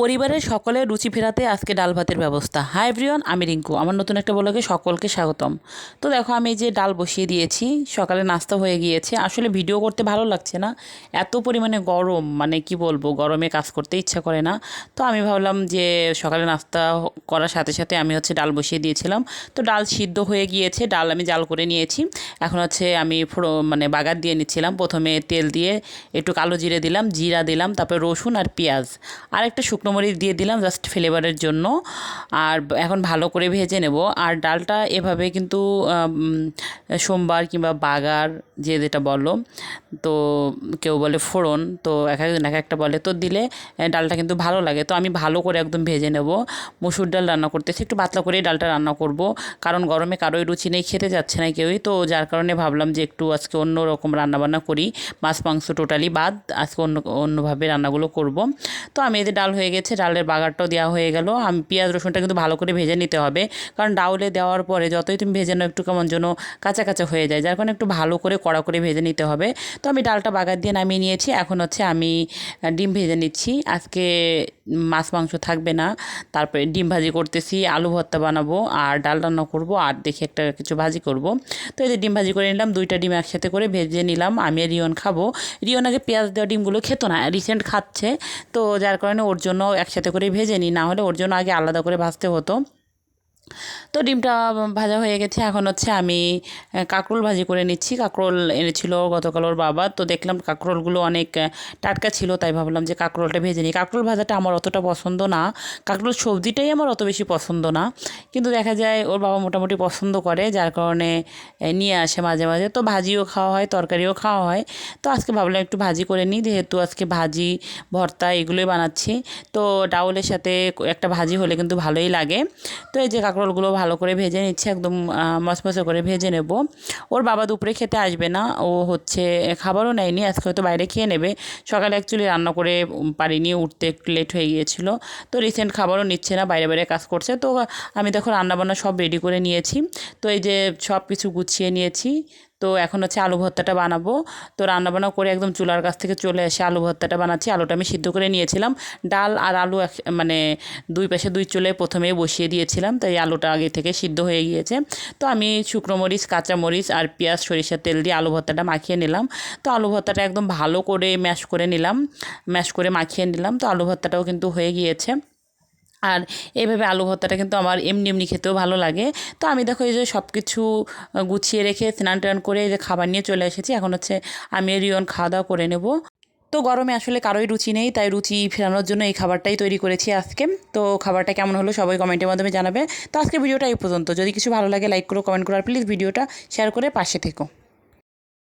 পরিবারের সকলের রুচি ফেরাতে আজকে ডাল ভাতের ব্যবস্থা। হাই এভরিওয়ান আমি রিঙ্কু। আমার নতুন একটা ব্লগে সকলকে স্বাগতম। তো দেখো, আমি যে ডাল বসিয়ে দিয়েছি, সকালে নাস্তা হয়ে গিয়েছে। আসলে ভিডিও করতে ভালো লাগছে না। এত পরিমাণে গরম মানে কি বলব, গরমে কাজ করতে ইচ্ছা করে না। তো আমি ভাবলাম যে সকালে নাস্তা করার সাথে সাথে আমি হচ্ছে ডাল বসিয়ে দিয়েছিলাম। তো ডাল সিদ্ধ হয়ে গিয়েছে, ডাল আমি জাল করে নিয়েছি। এখন হচ্ছে আমি মানে বাগার দিয়ে নিচ্ছিলাম। প্রথমে তেল দিয়ে একটু কালো জিরে দিলাম, জিরা দিলাম, তারপরে রসুন আর পেঁয়াজ। আর একটা শুকনো মরিচ দিয়ে দিলাম জাস্ট ফ্লেভারের জন্য। আর এখন ভালো করে ভেজে নেব। আর ডালটা এভাবে কিন্তু সোমবার কিংবা বাগার যে যেটা বলো, তো কেউ বলে ফোড়ন, তো এক একজন এক একটা বলে, তো দিলে ডালটা কিন্তু ভালো লাগে। তো আমি ভালো করে একদম ভেজে নেব। মুসুর ডাল রান্না করতেছি একটু পাতলা করেই ডালটা রান্না করব। কারণ গরমে কারোই রুচি নেই, খেতে যাচ্ছে না কেউই। তো যার কারণে ভাবলাম যে একটু আজকে অন্য রকম রান্নাবান্না করি। মাছ, মাংস টোটালি বাদ, আজকে অন্য, অন্যভাবে রান্নাগুলো করব। তো আমি যে ডাল হয়ে গেছে ডালের বাগারটাও দেওয়া হয়ে গেল। আমি, পেঁয়াজ, রসুনটা কিন্তু ভালো করে ভেজে নিতে হবে। কারণ ডাউলে দেওয়ার পরে যতই তুমি ভেজে নাও, একটু কেমন যেন কাঁচা কাঁচা হয়ে যায়। যার কারণে একটু ভালো করে কড়া করে ভেজে নিতে হবে। তো আমি ডালটা বাগার দিয়ে নামিয়ে নিয়েছি। এখন হচ্ছে আমি ডিম ভেজে নিচ্ছি। আজকে মাছ, মাংস থাকবে না। তারপরে ডিম ভাজি করতেছি, আলু ভর্তা বানাবো, আর ডাল রান্না করব, আর দেখি একটা কিছু ভাজি করব। তো এই যে ডিম ভাজি করে নিলাম, দুইটা ডিম একসাথে করে ভেজে নিলাম, আমি আর রিয়ন খাব। রিয়ন আগে পেঁয়াজ দেওয়া ডিমগুলো খেতো না, রিসেন্ট খাচ্ছে। তো যার কারণে ওর জন্য একসাথে করে ভেজে নিই, না হলে ওর জন্য আগে আলাদা করে ভাজতে হতো। তো ডিমটা ভাজা হয়ে গেছে। এখন হচ্ছে আমি কাঁকরোল ভাজি করে নিচ্ছি। কাঁকরোল এনেছিল গতকাল ওর বাবা। তো দেখলাম কাঁকরোলগুলো অনেক টাটকা ছিল, তাই ভাবলাম যে কাঁকরোলটা ভেজে নিই। কাঁকরোল ভাজাটা আমার অতটা পছন্দ না। কাঁকরোল সবজিটাই আমার অত বেশি পছন্দ না। কিন্তু দেখা যায় ওর বাবা মোটামুটি পছন্দ করে, যার কারণে নিয়ে আসে মাঝে মাঝে। তো ভাজিও খাওয়া হয়, তরকারিও খাওয়া হয়। তো আজকে ভাবলাম একটু ভাজি করে নিই। যেহেতু আজকে ভাজি, ভর্তা এগুলোই বানাচ্ছি। তো ডাউলের সাথে একটা ভাজি হলে কিন্তু ভালোই লাগে। তো এই যে কাঁকরোলগুলো ভালো করে ভেজে নিচ্ছে, একদম মশমশো করে ভেজে নেব। ওর বাবা দুপুরে খেতে আসবে না, ও হচ্ছে খাবারও নেয়নি, আজকে হয়তো বাইরে খেয়ে নেবে। সকালে অ্যাকচুয়ালি রান্না করে পারিনি, উঠতে একটু লেট হয়ে গিয়েছিল। তো রিসেন্ট খাবারও নিচ্ছে না, বাইরে বাইরে কাজ করছে। তো আমি দেখো রান্নাবান্না সব রেডি করে নিয়েছি। তো এই যে সব কিছু গুছিয়ে নিয়েছি তো এখন হচ্ছে আলু ভর্তাটা বানাবো। তো রান্নাবান্না করে একদম চুলার কাছ থেকে চলে এসে আলু ভর্তাটা বানাচ্ছি। আলুটা আমি সিদ্ধ করে নিয়েছিলাম। ডাল আর আলু এক- মানে দুই পাশে দুই চুলে প্রথমে বসিয়ে দিয়েছিলাম। তাই আলুটা আগে থেকে সিদ্ধ হয়ে গিয়েছে। তো আমি শুকনো মরিচ, কাঁচা মরিচ আর পেঁয়াজ, সরিষার তেল দিয়ে আলু ভর্তাটা মাখিয়ে নিলাম। তো আলু ভর্তাটা একদম ভালো করে ম্যাশ করে নিলাম। ম্যাশ করে মাখিয়ে নিলাম। তো আলু ভর্তাটাও কিন্তু হয়ে গিয়েছে। আর এইভাবে আলু ভর্তাটা কিন্তু আমার এমনি এমনি খেতেও ভালো লাগে। তো আমি দেখো এই যে সব কিছু গুছিয়ে রেখে স্নান টান করে এই যে খাবার নিয়ে চলে এসেছি। এখন হচ্ছে আমি রিয়ন খাওয়া দাওয়া করে নেব। তো গরমে আসলে কারোই রুচি নেই, তাই রুচি ফেরানোর জন্য এই খাবারটাই তৈরি করেছি আজকে। তো খাবারটা কেমন হলো সবাই কমেন্টের মাধ্যমে জানাবে। তো আজকে ভিডিওটা এই পর্যন্ত। যদি কিছু ভালো লাগে, লাইক করো, কমেন্ট করো, আর প্লিজ ভিডিওটা শেয়ার করে পাশে থেকো।